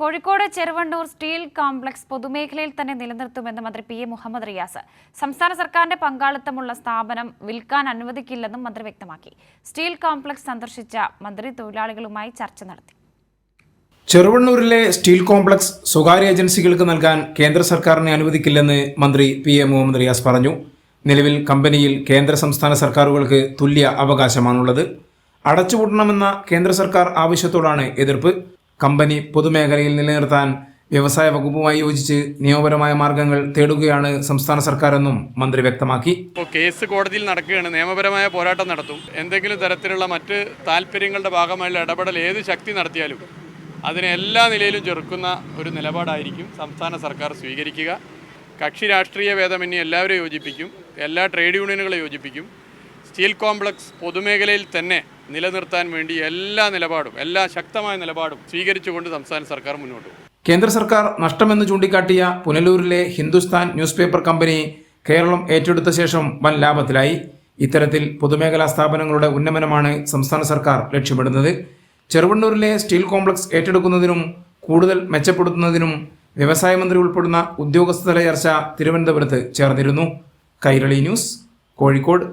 Kozhikode Cheruvannur steel complex പൊതുമേഖലയിൽ തന്നെ നിലനിർത്തുമെന്ന് മന്ത്രി പി എ മുഹമ്മദ് റിയാസ്. സംസ്ഥാന സർക്കാരിന്റെ പങ്കാളിത്തമുള്ള സ്ഥാപനം വിൽക്കാൻ അനുവദിക്കില്ലെന്നും മന്ത്രി വ്യക്തമാക്കി. സ്റ്റീൽ കോംപ്ലക്സ് സന്ദർശിച്ച മന്ത്രി തൊഴിലാളികളുമായി ചർച്ച നടത്തി. ചെറുവണ്ണൂരിലെ സ്റ്റീൽ കോംപ്ലക്സ് സ്വകാര്യ ഏജൻസികൾക്ക് നൽകാൻ കേന്ദ്ര സർക്കാരിനെ അനുവദിക്കില്ലെന്ന് മന്ത്രി പി എ മുഹമ്മദ് റിയാസ് പറഞ്ഞു. നിലവിൽ കമ്പനിയിൽ കേന്ദ്ര സംസ്ഥാന സർക്കാരുകൾക്ക് തുല്യ അവകാശമാണുള്ളത്. അടച്ചുപൂട്ടണമെന്ന കേന്ദ്ര സർക്കാർ ആവശ്യത്തോടാണ് എതിർപ്പ്. കമ്പനി പൊതുമേഖലയിൽ നിലനിർത്താൻ വ്യവസായ വകുപ്പുമായി യോജിച്ച് നിയമപരമായ മാർഗങ്ങൾ തേടുകയാണ് സംസ്ഥാന സർക്കാരെന്നും മന്ത്രി വ്യക്തമാക്കി. കേസ് കോടതിയിൽ നടക്കുകയാണ്. നിയമപരമായ പോരാട്ടം നടത്തും. എന്തെങ്കിലും തരത്തിലുള്ള മറ്റ് താല്പര്യങ്ങളുടെ ഭാഗമായുള്ള ഇടപെടൽ ഏത് ശക്തി നടത്തിയാലും അതിനെ എല്ലാ നിലയിലും ചെറുക്കുന്ന ഒരു നിലപാടായിരിക്കും സംസ്ഥാന സർക്കാർ സ്വീകരിക്കുക. കക്ഷി രാഷ്ട്രീയ ഭേദമന്യേ എല്ലാവരെയും യോജിപ്പിക്കും. എല്ലാ ട്രേഡ് യൂണിയനുകളെ യോജിപ്പിക്കും. സ്റ്റീൽ കോംപ്ലക്സ് പൊതുമേഖലയിൽ തന്നെ നിലനിർത്താൻ വേണ്ടി എല്ലാ നിലപാടും എല്ലാ ശക്തമായ നിലപാടും സ്വീകരിച്ചുകൊണ്ട് സംസ്ഥാന സർക്കാർ മുന്നോട്ട് കേന്ദ്ര സർക്കാർ നഷ്ടമെന്ന് ചൂണ്ടിക്കാട്ടിയ പുനലൂരിലെ Hindustan news paper company Kerala ഏറ്റെടുത്ത ശേഷം വൻ ലാഭത്തിലായി. ഇത്തരത്തിൽ പൊതുമേഖലാ സ്ഥാപനങ്ങളുടെ ഉന്നമനമാണ് സംസ്ഥാന സർക്കാർ ലക്ഷ്യമിടുന്നത്. ചെറുവണ്ണൂരിലെ സ്റ്റീൽ കോംപ്ലക്സ് ഏറ്റെടുക്കുന്നതിനും കൂടുതൽ മെച്ചപ്പെടുത്തുന്നതിനും വ്യവസായ മന്ത്രി ഉൾപ്പെടുന്ന ഉദ്യോഗസ്ഥതല ചർച്ച തിരുവനന്തപുരത്ത് ചേർന്നിരുന്നു. കൈരളി ന്യൂസ് കോഴിക്കോട്.